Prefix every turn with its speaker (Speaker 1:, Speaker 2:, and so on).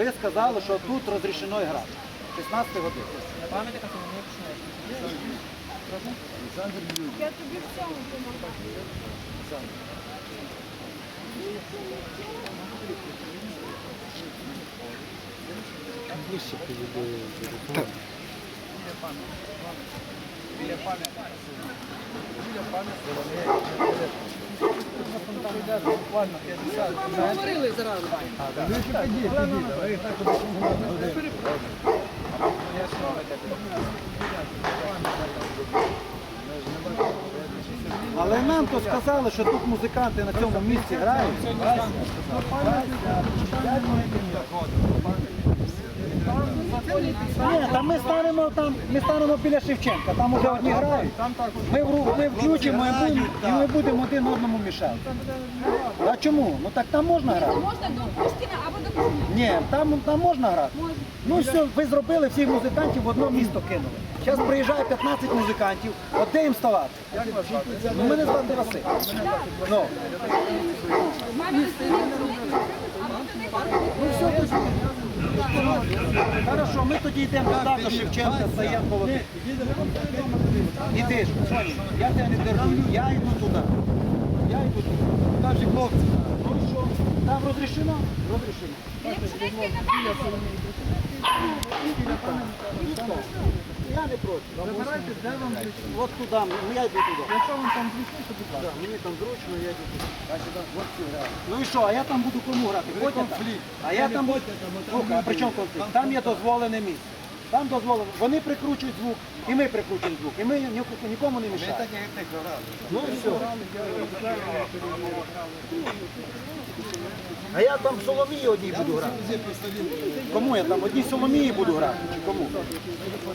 Speaker 1: Ви сказали, що тут розрішено грати. 16 годин.
Speaker 2: Пам'ятника не починається.
Speaker 3: Я тобі в цьому допомагаю.
Speaker 2: Біля пам'ятника. Біля пам'ятника. Буквально 50.
Speaker 3: Ми говорили зразу.
Speaker 2: Я ж не.
Speaker 1: Але нам то сказали, що тут музиканти на цьому місці грають. Ні, там ми станемо там, ми станемо біля Шевченка, там уже одні грають. Ми, вру- ми включимо і будемо, і ми будемо один одному мішати. А чому? Ну так там можна грати.
Speaker 3: Можна до Пушкіна або до Кузьміна.
Speaker 1: Ні, там, там можна грати. Ну все, ви зробили всіх музикантів в одно місто кинули. Зараз приїжджає 15 музикантів, от де їм ставати? Ну, мене звати Василь. Ну,
Speaker 3: Мамі
Speaker 1: тоді. Хорошо, ми тоді йдемо туди до Шевченка, стаємо коло. Ідиш, я тебе не держу, я йду туди. Я йду туди. Кажи, хлопці, ну що, там розрішено? Розрішено. Я не проти.
Speaker 2: Забирайте, де вам
Speaker 1: От туди, ну я йду туди.
Speaker 2: Якщо вам там зручніше, будь ласка.
Speaker 1: Да, мені там зручно, я йду туди. Ну і що, а я там буду кому грати? Котя там? А я там буду... Слухай, а при чому конфлікт? Там є дозволене місце. Там дозволено. Вони прикручують звук, і ми прикручуємо звук. І ми ні- нікому не мішаємо. Ну і все. А я там в Соломії одній буду грати. Кому я там? Одній Соломії буду грати? Чи кому?